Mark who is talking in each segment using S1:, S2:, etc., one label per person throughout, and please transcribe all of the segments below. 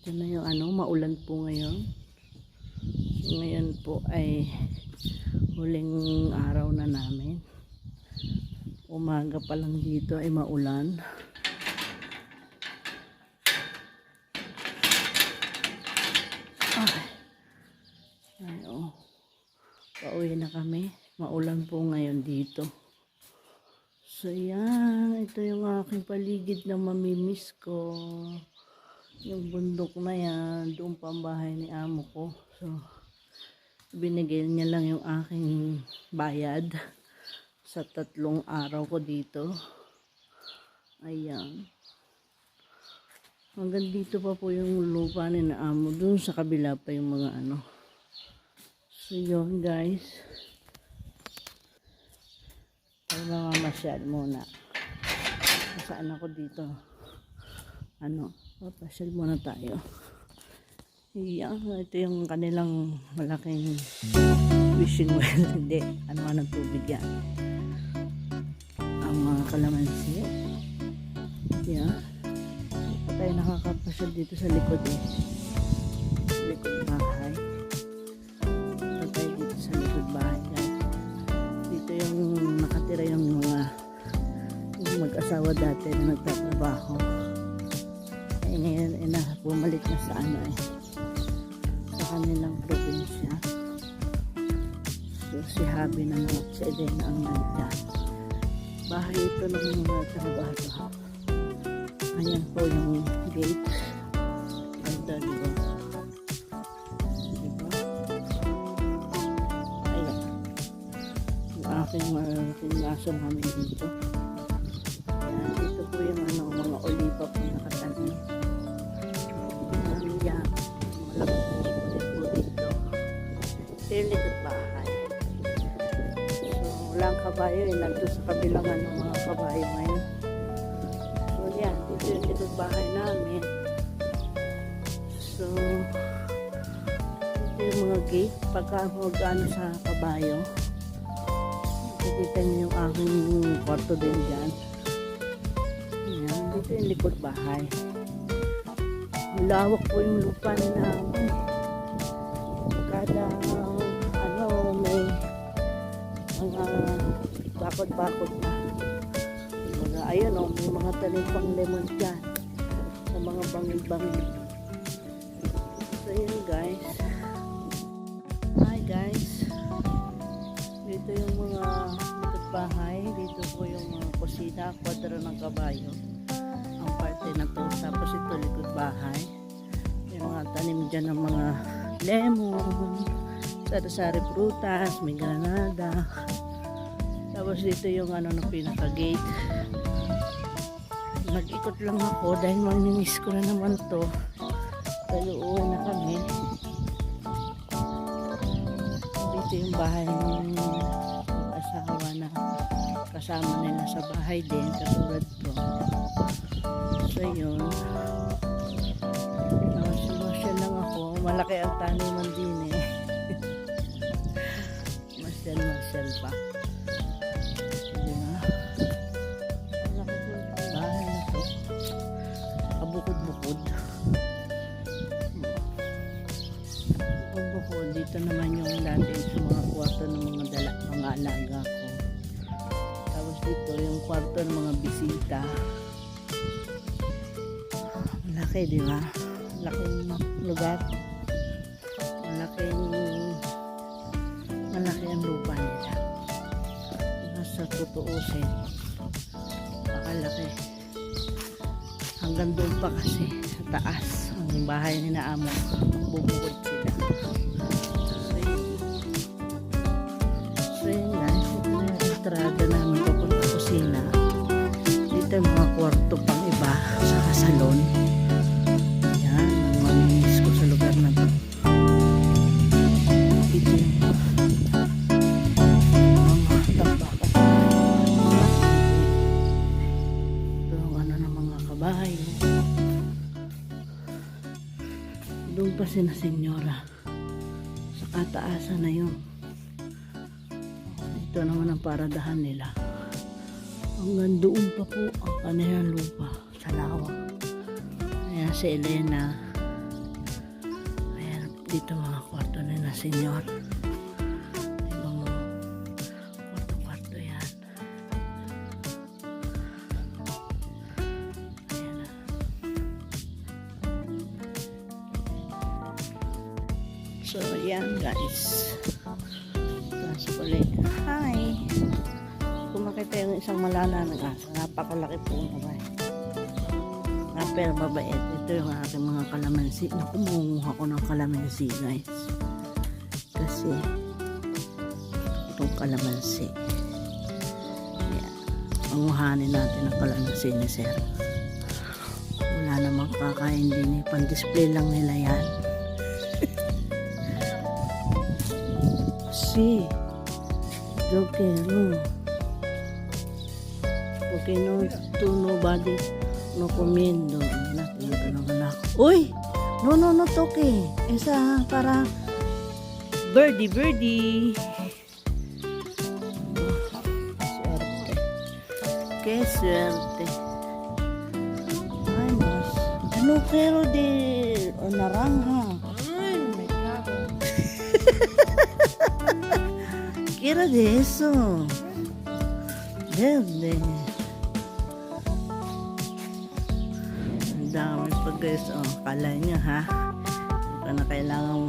S1: Ito na yung ano, maulan po ngayon. Ngayon po ay huling araw na namin. Umaga pa lang dito ay maulan. Ay, ay oh. Pauwi na kami. Maulan po ngayon dito. So yan, ito yung aking paligid na mamimiss ko. Yung bundok na yan, doon pa ang bahay ni amo ko. So, binigay niya lang yung aking bayad sa tatlong araw ko dito. Ayan. Hanggang dito pa po yung lupa ni na amo. Doon sa kabila pa yung mga ano. So yun guys. Tayo mga masyad muna. Saan ako dito? Ano? Papasyal muna tayo. Iyan, ito yung kanilang malaking wishing well. Hindi, ano nga ng tubig yan. Ang mga kalamansi. Yan. Pa tayo nakakapasyal dito sa likod eh. Sa likod bahay. Pa tayo dito sa likod bahay. guys. Dito yung nakatira yung mga yung mag-asawa dati na nagtatrabaho. Eh ngayon eh, na, bumalik na sa ano eh sa kanilang probinsya. So si Habi na at si Elena ang nandyan. Bahay ito ng mga trabaho. Ayan po yung gate. Ganda, di ba? Di ba? Ayan. Yung aking malaking aso namin dito. Ayan, dito po yung ano, mga oliva po Yung likod bahay. So, walang kabayo eh. Nandun sa kabilang ano, mga kabayo ngayon. So, yan. Dito yung likod bahay namin. So, ito yung mga gate. Pagka mag-ano sa kabayo, Nakikita niyo yung aking kwarto din dyan. Ayan, dito yung likod bahay. Malawak po yung lupa ni namin. Kada bakod-bakod na. Mga ayun o, may mga tanim pang lemon dyan. Sa mga bangil-bangil. So yun guys. Hi guys. Dito yung mga bahay. Dito po yung mga kusina, kwadro ng kabayo. Ang parte na to. Tapos ito likod bahay. May mga tanim dyan ng mga lemon, sari-sari prutas, may granada. Tapos dito yung ano ng pinaka-gate. Nag-ikot lang ako dahil mamimiss ko na naman to. Dahil uuwi na kami. Dito yung bahay ng asawa na kasama nila sa bahay din, katulad ko. So yun. Namasyal lang ako. Malaki ang taniman din eh. Masyal-masyal pa. Dito naman yung dati sa mga kwarto ng mga dala, mga alaga ko. Tapos dito yung kwarto ng mga bisita. Malaki, di ba? Malaking lugar. Malaking malaki ang lupa nila. Nasa tutuusin. Pakalaki. Hanggang doon pa kasi sa taas. Ang bahay ni na amo. Bubukod Salon. Yan. Ang ko sa lugar na to. Dito yung mga tambakan. Ito ano ng mga kabayo. Doon pa si na senyora. Sa kataasan na yun. Ito naman ang paradahan nila. Hanggang doon pa po ang kanilang lupa sa lawak. Ayan si Elena. Ayan, dito mga kwarto na na senyor. Pero mabait. Ito yung aking mga kalamansi. Naku, munguha ko ng kalamansi guys. Kasi, itong kalamansi. Yan. Manguhanin natin ang kalamansi ni Sir. Wala namang kakain din eh. Pan-display lang nila yan. Sí, yo quiero. Porque no, tú nobody no comiendo. Uy! No, no, no toque. Esa para birdie, birdie. Suerte. Qué suerte. Ay, mas. No quiero de naranja.
S2: Ay, me cago.
S1: Quiero de eso. Verde. Guys. Oh, kala niya ha. Ka na kailangan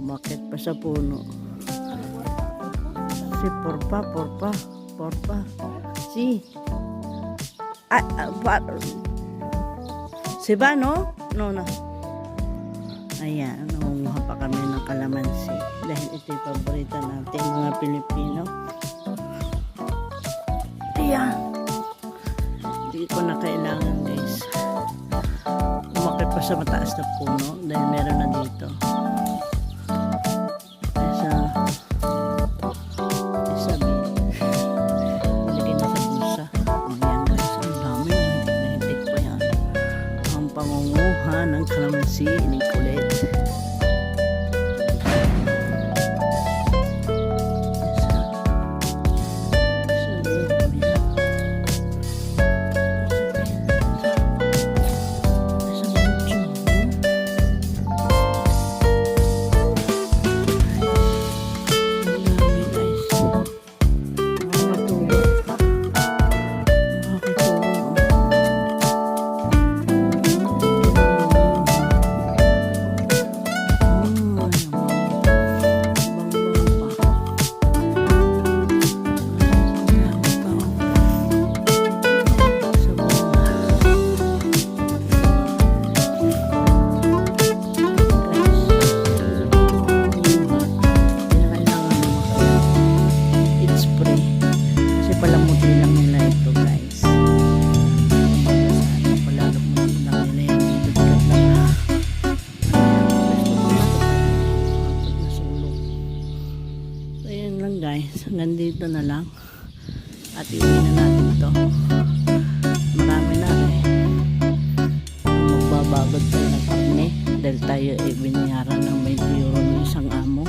S1: umakit pa sa puno. Si porpa, porpa, porpa. Si. Ah, ah, pa, si ba no? No, no. Ayan, nangunguha pa kami ng kalamansi. Dahil ito yung paborito natin mga Pilipino. Ayan. Hindi ko na kailangan sa mataas na puno dahil meron na dito. Dahil tayo ay binayaran ng 20 euro ng isang amo.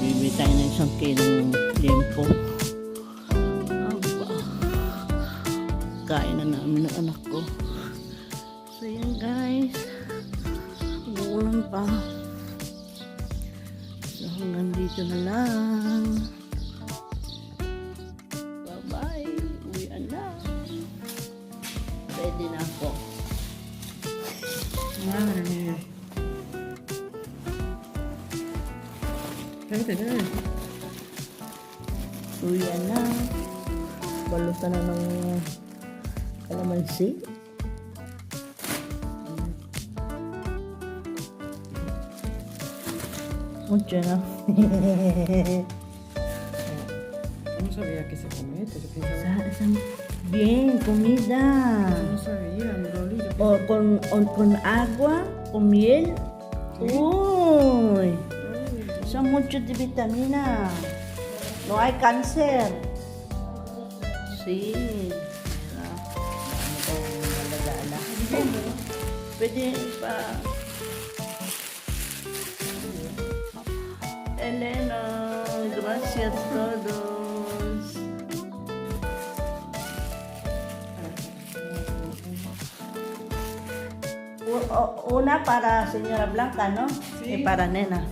S1: Bibili tayo ng isang kilong limpo. Kain na namin ng anak ko. So yan guys. Umuulan pa. So hanggang dito na lang. Bye-bye. Uwian na. Ready na ako.
S2: Madre.
S1: Uwian na. Balutan. Mucho, no?
S2: Sabía que se
S1: sa- Bien, comida.
S2: no sabía, mi rolillo.
S1: O con, con agua, con miel. Uy, son muchos de vitamina. No hay cáncer. Sí. Pwede pa. Elena, gracias todos. u- u- una para señora Blanca, ¿no?
S2: Sí.
S1: Y para nena.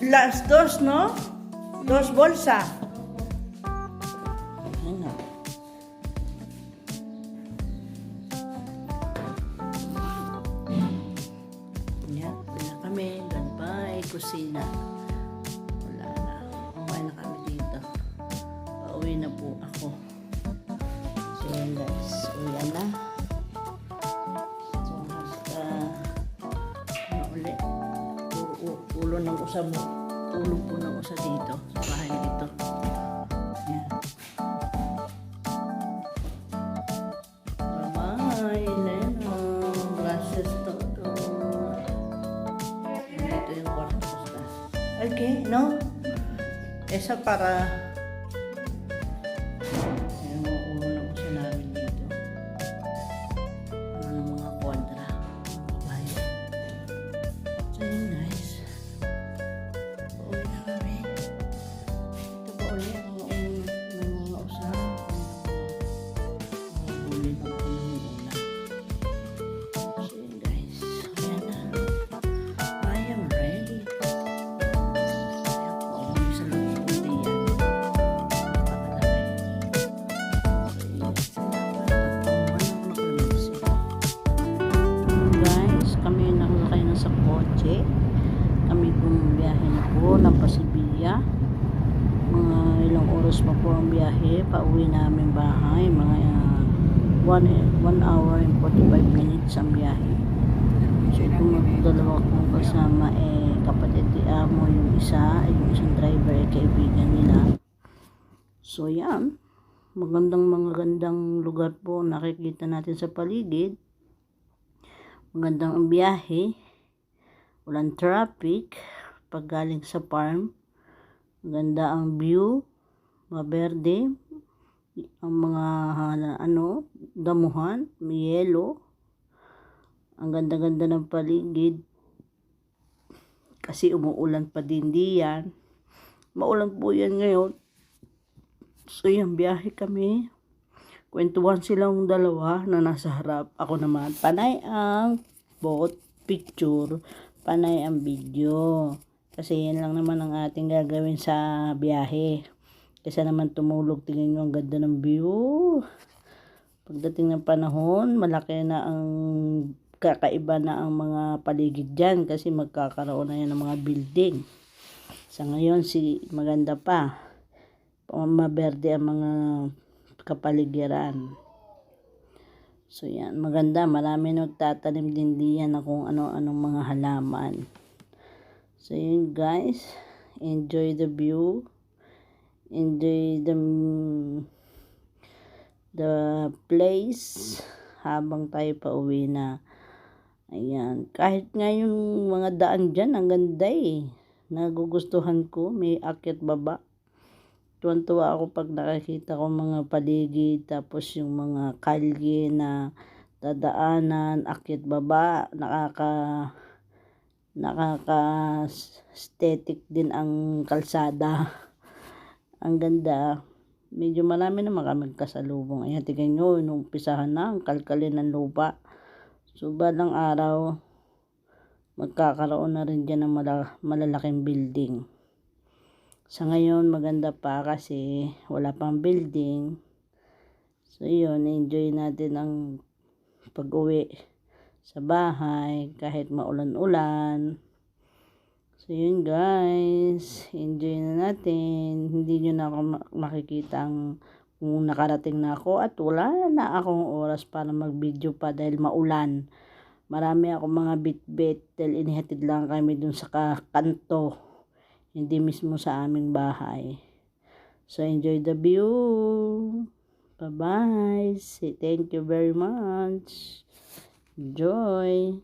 S1: Las dos, ¿no? Dos bolsas. Ulo ng usa mo. Ulo po ng usa dito. Sa bahay dito. Yan. Bye-bye, Lena. Gracias todo. Dito yung kwarto ko sa Okay, no? Esa para kotse. Kami bumiyahe na po ng Pasibia. Mga ilang oras pa po ang biyahe. Pauwi namin bahay. Mga 1 hour and 45 minutes ang biyahe. So itong dalawa kong kasama eh kapatid ni Amo yung isa, yung isang driver eh kaibigan nila. So yan, magandang mga gandang lugar po nakikita natin sa paligid. Magandang ang biyahe. Walang traffic pag galing sa farm. Maganda ang view. Maberde. Ang mga ano, damuhan, may yelo. Ang ganda-ganda ng paligid. Kasi umuulan pa din diyan. Maulan po yan ngayon. So yan, biyahe kami. Kwentuhan silang dalawa na nasa harap. Ako naman, panay ang boat picture, panay ang video. Kasi yan lang naman ang ating gagawin sa biyahe. Kasi naman tumulog, tingin nyo ang ganda ng view. Pagdating ng panahon, malaki na ang kakaiba na ang mga paligid dyan kasi magkakaroon na yan ng mga building. Sa ngayon, si maganda pa. Maberde ang mga kapaligiran. So yan, maganda. Marami nagtatanim din diyan na kung ano-anong mga halaman. So yun guys, enjoy the view. Enjoy the the place habang tayo pa uwi na. Ayan, kahit nga mga daan dyan, ang ganda eh. Nagugustuhan ko, may akyat baba. Tuwan-tuwa ako pag nakakita ko mga paligid, tapos yung mga kalye na dadaanan, akyat baba, nakaka nakaka aesthetic din ang kalsada. ang ganda. Medyo marami naman kami kasalubong. Ayan, tignan nyo, nung umpisahan na, ang kalkalin ng lupa. So, balang araw, magkakaroon na rin dyan ng mala- malalaking building. Sa ngayon, maganda pa kasi wala pang building. So, yun, enjoy natin ang pag-uwi sa bahay kahit maulan-ulan. So, yun guys. Enjoy na natin. Hindi nyo na ako ma- makikita ang kung nakarating na ako at wala na akong oras para mag-video pa dahil maulan. Marami akong mga bit-bit dahil inihatid lang kami dun sa ka- kanto. Hindi mismo sa aming bahay. So, enjoy the view. Bye-bye. Say thank you very much. Enjoy.